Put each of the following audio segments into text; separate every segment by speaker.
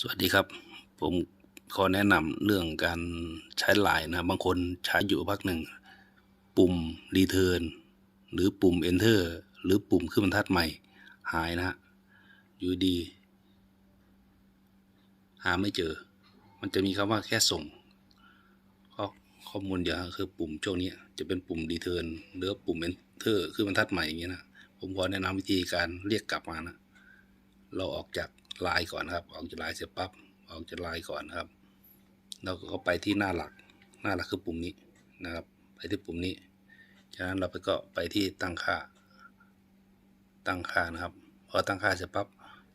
Speaker 1: สวัสดีครับ ผมขอแนะนำเรื่องการใช้ไลน์นะครับบางคนใช้อยู่พักหนึ่ง ปุ่ม Return หรือปุ่ม Enter หรือปุ่มขึ้นบรรทัดใหม่ หายนะฮะอยู่ดี หาไม่เจอ มันจะมีคำว่าแค่ส่งข้อข้อมูลเดียวคือปุ่มช่วงนี้จะเป็นปุ่ม Return หรือปุ่ม Enter ขึ้นบรรทัดใหม่อย่างเงี้ยนะผมขอแนะนำวิธีการเรียกกลับมานะ เราออกจากลน์ก่อนครับ ออกจากลน์เสร็จปั๊บออกจากลน์ก่อนครับเราก็ไปที่หน้าหลัก หน้าหลักคือปุ่มนี้นะครับ ไปที่ปุ่มนี้จากนั้นเราไปก็ไปที่ตั้งค่า ตั้งค่านะครับพอตั้งค่าเสร็จปั๊บ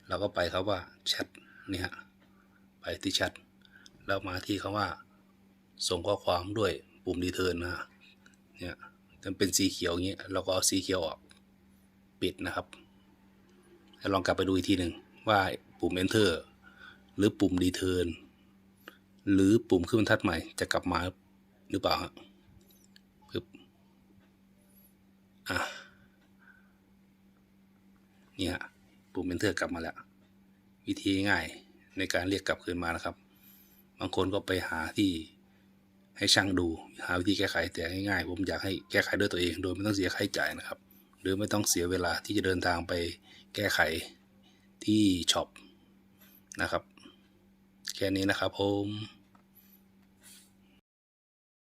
Speaker 1: เราก็ไปครับว่าแชทนี่ฮะไปที่แชทแล้วมาที่คำว่า ส่งข้อความด้วยปุ่มรีเทิร์นนะเนี่ยมันเป็นสีเขียวอย่างนี้เราก็เอาสีเขียวออกปิดนะครับ ลองกลับไปดูอีกทีหนึ่งว่าปุ่ม enter หรือปุ่ม return หรือปุ่มขึ้นบรรทัดใหม่จะกลับมาหรือเปล่าฮะปึ๊บอะนี่ยปุ่ม enter กลับมาแล้ว วิธีง่ายในการเรียกกลับคืนมานะครับ บางคนก็ไปหาที่ให้ช่างดู หาวิธีแก้ไขแต่ง่ายๆ ผมอยากให้แก้ไขด้วยตัวเอง โดยไม่ต้องเสียค่าใช้จ่ายนะครับ หรือไม่ต้องเสียเวลาที่จะเดินทางไปแก้ไขที่ช็อปนะครับ แค่นี้นะครับผม